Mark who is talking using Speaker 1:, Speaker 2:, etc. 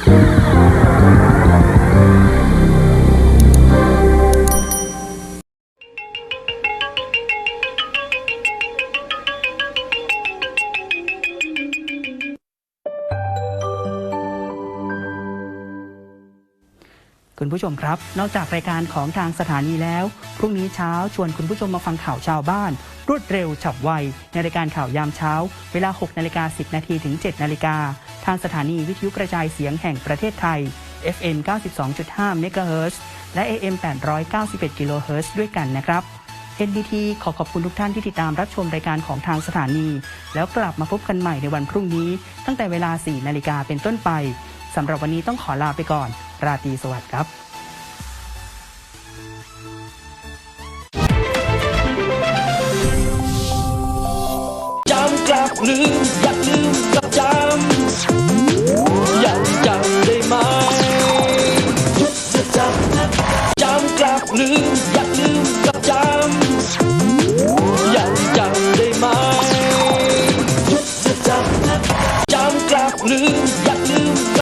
Speaker 1: คุณผู้ชมครับ นอกจากรายการของทางสถานีแล้ว พรุ่งนี้เช้าชวนคุณผู้ชมมาฟังข่าวชาวบ้าน รวดเร็วฉับไว ในรายการข่าวยามเช้า เวลา 6 นาฬิกา 10 นาทีถึง 7 นาฬิกา ทางสถานีวิทยุกระจายเสียงแห่งประเทศไทย FM 92.5เมกะเฮิรตซ์และ AM 891กิโลเฮิรตซ์ด้วยกันนะครับ NBT ขอขอบคุณทุกท่านที่ติดตามรับชมรายการของทางสถานี แล้วกลับมาพบกันใหม่ในวันพรุ่งนี้ ตั้งแต่เวลา 4 นาฬิกาเป็นต้นไปสำหรับวันนี้ต้องขอลาไปก่อน ราตรีสวัสดิ์ครับ
Speaker 2: จำกลับลืมอยากลืม ลืมอยากลืมอยากจำยังจำได้ไหมจะจำจำกลับลืม